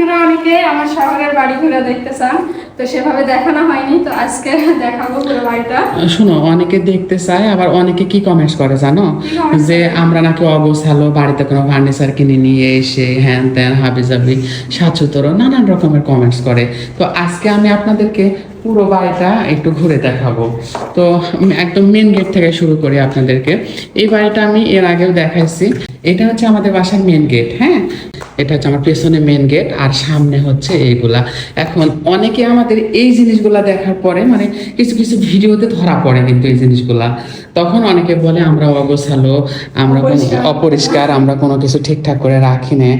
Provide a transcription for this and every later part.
আপনারা অনেকে আমার শহরের বাড়ি ঘুরে দেখতে চান তো সেভাবে দেখানো হয়নি তো আজকে দেখাবো পুরো বাড়িটা। শোনো অনেকে দেখতে চায় আবার অনেকে কি কমেন্টস করে জানো? যে আমরা নাকি অগোছালো বাড়িতে কোনো ফার্নিচার কিনে নিয়ে এসে হ্যান ত্যান হাবি জাবি সাচুতর নানান রকমের কমেন্টস করে। তো আজকে আমি আপনাদেরকে পুরো বাড়িটা একটু ঘুরে দেখাবো। তো একদম মেন গেট থেকে শুরু করি আপনাদেরকে। এই বাড়িটা আমি এর আগেও দেখাইছি। এটা হচ্ছে আমাদের বাসার মেন গেট হ্যাঁ? এটা হচ্ছে আমার পেছনে মেন গেট আর সামনে হচ্ছে এইগুলা। এখন অনেকে আমাদের এই জিনিসগুলা দেখার পরে মানে কিছু কিছু ভিডিওতে ধরা পড়ে কিন্তু এই জিনিসগুলা। তখন অনেকে বলে আমরা অগোছালো আমরা কোনো অপরিষ্কার। অপরিষ্কার আমরা কোনো কিছু ঠিকঠাক করে রাখি না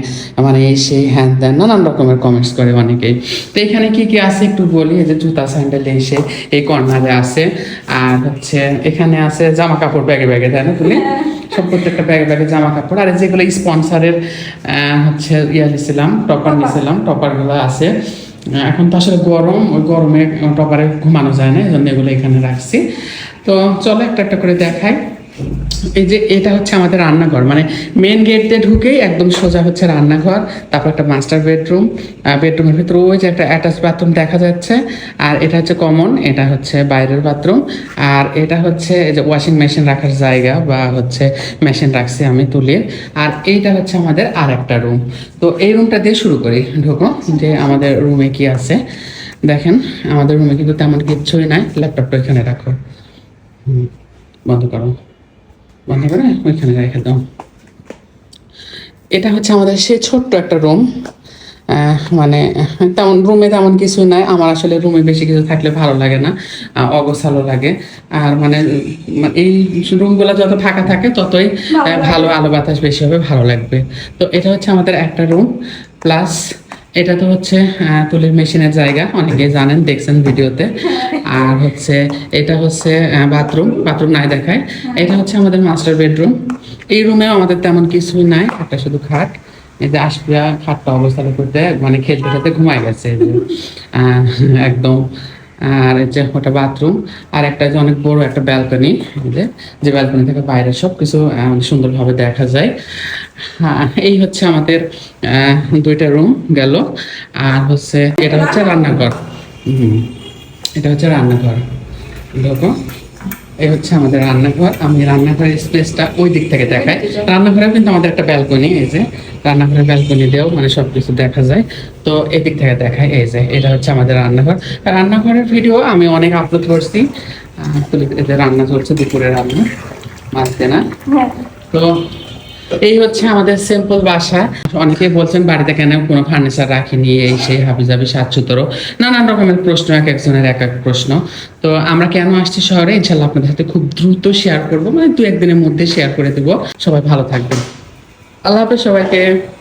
মানে এই সেই হ্যান ত্যান নানান রকমের কমেন্টস করে অনেকেই। তো এখানে কি কি আছে একটু বলি এই যে জুতা স্যান্ডেল এসে এই কর্নারে আছে। আর হচ্ছে এখানে আছে জামা কাপড় ব্যাগে ব্যাগে তাই না তুমি? সব প্রত্যেকটা ব্যাগে ব্যাগে জামা কাপড় আর যেগুলো স্পন্সারের হচ্ছে ইয়া নিয়েছিলাম টপার নিয়েছিলাম টপারগুলো আছে। এখন তো আসলে গরম ওই গরমে টপারে ঘুমানো যায় না এই জন্য এগুলো এখানে রাখছি। তো চলো একটা একটা করে দেখাই। এই যে এটা হচ্ছে আমাদের রান্নাঘর মানে মেন গেট দিয়ে ঢুকেই একদম সোজা হচ্ছে রান্নাঘর, তারপর একটা মাস্টার বেডরুম বেডরুমের ভিতরে ওই যে একটা অ্যাটাচ বাথরুম দেখা যাচ্ছে, আর এটা হচ্ছে কমন এটা হচ্ছে বাইরের বাথরুম আর এটা হচ্ছে এই যে ওয়াশিং মেশিন রাখার জায়গা বা হচ্ছে মেশিন রাখছি আমি তুলে, আর এইটা হচ্ছে আমাদের আর একটা রুম তো এই রুমটা দিয়ে শুরু করি, ঢুকো, যে আমাদের রুমে কি আছে। দেখেন, আমাদের রুমে কিন্তু তেমন কিচ্ছুই নাই ল্যাপটপটা এখানে রাখো। বন্ধ করো। বন্ধ করে ওইখানে রেখে দাও। এটা হচ্ছে আমাদের সে ছোট্ট একটা রুম মানে তেমন রুমে তেমন কিছু নাই। আমার আসলে রুমে বেশি কিছু থাকলে ভালো লাগে না অগোছালো লাগে। আর মানে উম, এই রুমগুলো যত ফাঁকা থাকে ততই আহ, ভালো ভালো আলো বাতাস বেশি হবে ভালো লাগবে। তো এটা হচ্ছে আমাদের একটা রুম প্লাস এটা তো হচ্ছে আহ, তুলির মেশিনের জায়গা অনেকে জানেন দেখছেন ভিডিওতে আর হচ্ছে এটা হচ্ছে বাথরুম বাথরুম নাই দেখায়। এটা হচ্ছে আমাদের মাস্টার বেডরুম এই রুমেও আমাদের তেমন কিছুই নাই, একটা শুধু খাট। এই যে আসপিয়া খাটটা অবস্থান করতে মানে খেলতে খেলতে ঘুমায় গেছে একদম। আর যে ওটা বাথরুম আর একটা যে অনেক বড় একটা ব্যালকনি যে ব্যালকনি থেকে বাইরে সব কিছু সুন্দরভাবে দেখা যায়। হ্যাঁ এই হচ্ছে আমাদের দুইটা রুম গেল। আর হচ্ছে, এটা হচ্ছে রান্নাঘর। হুম। এটা হচ্ছে রান্নাঘর। দেখো এই হচ্ছে আমাদের রান্নাঘর। আমি রান্নাঘরের স্পেসটা ওই দিক থেকে দেখাই। রান্নাঘরেও কিন্তু আমাদের একটা ব্যালকনি এই যে রান্নাঘরের ব্যালকনি দিয়েও মানে সবকিছু দেখা যায়। তো এদিক থেকে দেখায় এই যে এটা হচ্ছে আমাদের রান্নাঘর। রান্নাঘরের ভিডিও আমি অনেক আপলোড করছি। আহ, তো এই যে রান্না চলছে দুপুরে রান্না মাছ দেনা হ্যাঁ। তো এই হচ্ছে আমাদের সিম্পল বাসা। অনেকে বলছেন, বাড়িতে কেন কোনো ফার্নিচার রাখিনি? এই সেই হাবিজাবি সাতচুতরো নানান রকমের প্রশ্ন, এক একজনের এক এক প্রশ্ন। তো আমরা কেন আসছি শহরে? ইনশাল্লাহ আপনাদের সাথে খুব দ্রুত শেয়ার করব। মানে দু একদিনের মধ্যে শেয়ার করে দেবো। সবাই ভালো থাকবেন। আল্লাহ হাফেজ সবাইকে।